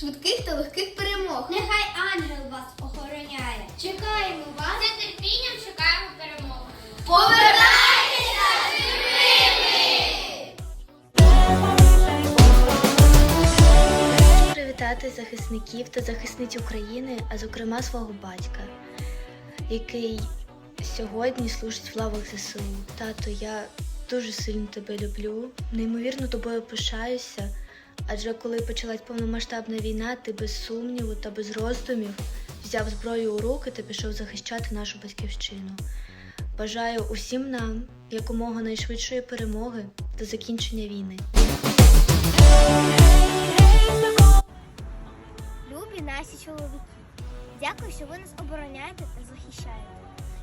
швидких та легких перемог. Нехай ангел вас охороняє. Чекаємо вас. за терпінням. чекаємо перемоги. Повертайтеся живими! Привітати захисників та захисниць України, а зокрема свого батька, який сьогодні служить в лавах ЗСУ. Тато, я дуже сильно тебе люблю. Неймовірно тобою пишаюся. Адже коли почалась повномасштабна війна, ти без сумніву та без роздумів взяв зброю у руки та пішов захищати нашу батьківщину. Бажаю усім нам якомога найшвидшої перемоги та закінчення війни. Любі наші чоловіки, дякую, що ви нас обороняєте та захищаєте.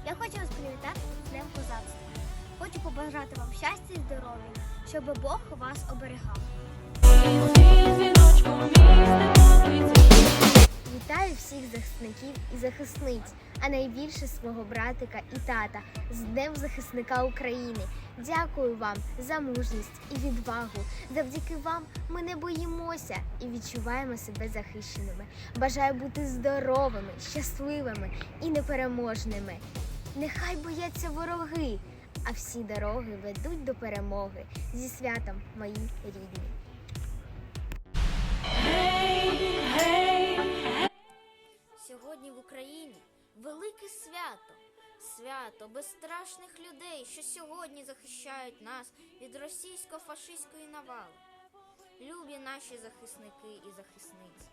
Я хочу вас привітати з Днем козацтва. Хочу побажати вам щастя і здоров'я, щоб Бог вас оберігав. Вітаю всіх захисників і захисниць, а найбільше свого братика і тата з Днем захисника України. Дякую вам за мужність і відвагу. Завдяки вам ми не боїмося і відчуваємо себе захищеними. Бажаю бути здоровими, щасливими і непереможними. Нехай бояться вороги, а всі дороги ведуть до перемоги. Зі святом, мої рідні. Сьогодні в Україні велике свято. Свято безстрашних людей, що сьогодні захищають нас від російсько-фашистської навали. Любі наші захисники і захисниці,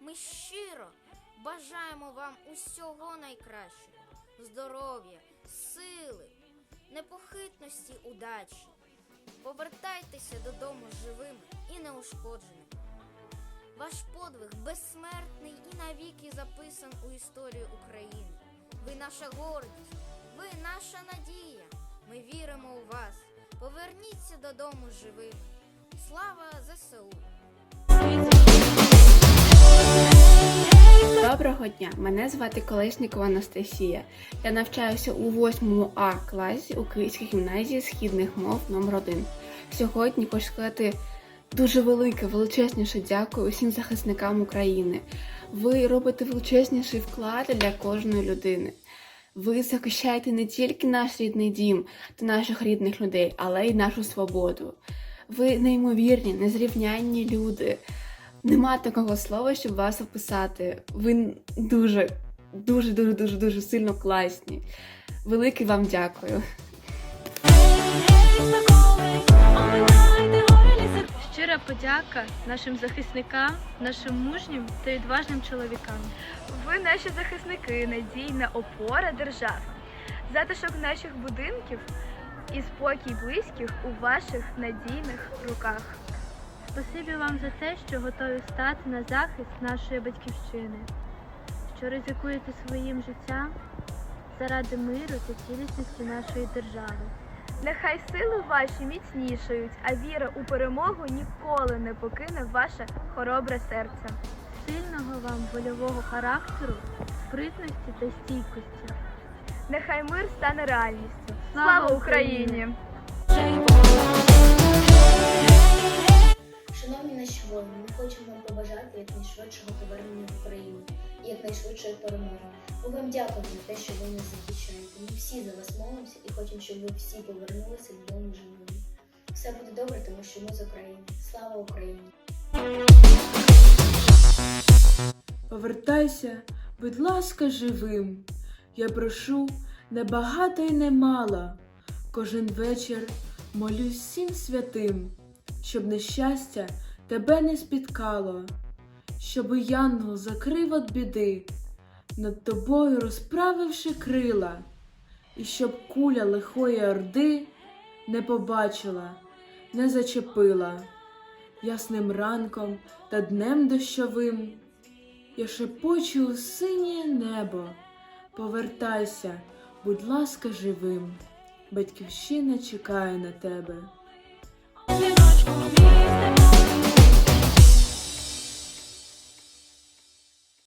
ми щиро бажаємо вам усього найкращого, здоров'я, сили, непохитності, удачі. Повертайтеся додому живими і неушкодженими. Ваш подвиг безсмертний і навіки записан у історію України. Ви наша гордість, ви наша надія. Ми віримо у вас. Поверніться додому живими. Слава ЗСУ! Доброго дня! Мене звати Колеснікова Анастасія. Я навчаюся у 8 А класі у гімназії східних мов номер 1 Сьогодні хочу сказати дуже велике, величезніше дякую усім захисникам України. Ви робите величезніший вклад для кожної людини. Ви захищаєте не тільки наш рідний дім та наших рідних людей, але й нашу свободу. Ви неймовірні, незрівнянні люди. Нема такого слова, щоб вас описати. Ви дуже, дуже, дуже, дуже, дуже сильно класні. Велике вам дякую. Подяка нашим захисникам, нашим мужнім та відважним чоловікам. Ви наші захисники, надійна опора держави. Затишок наших будинків і спокій близьких у ваших надійних руках. Спасибі вам за те, що готові стати на захист нашої батьківщини, що ризикуєте своїм життям заради миру та цілісності нашої держави. Нехай сили ваші міцнішають, а віра у перемогу ніколи не покине ваше хоробре серце. Сильного вам вольового характеру, спритності та стійкості. Нехай мир стане реальністю. Слава Слава Україні! Наші воїни, ми хочемо вам побажати якнайшвидшого повернення в Україну і якнайшвидшої перемоги. Ми вам дякуємо за те, що ви нас захищаєте. Ми всі за вас молимося і хочемо, щоб ви всі повернулися додому живими. Все буде добре, тому що ми з України. Слава Україні! Повертайся, будь ласка, живим. Я прошу не багато й не мало. Кожен вечір молюсь всім святим, щоб нещастя тебе не спіткало, щоб янгол закрив от біди, над тобою розправивши крила, і щоб куля лихої орди не побачила, не зачепила. Ясним ранком та днем дощовим. Я шепочу у синє небо. Повертайся, будь ласка, живим. Батьківщина чекає на тебе.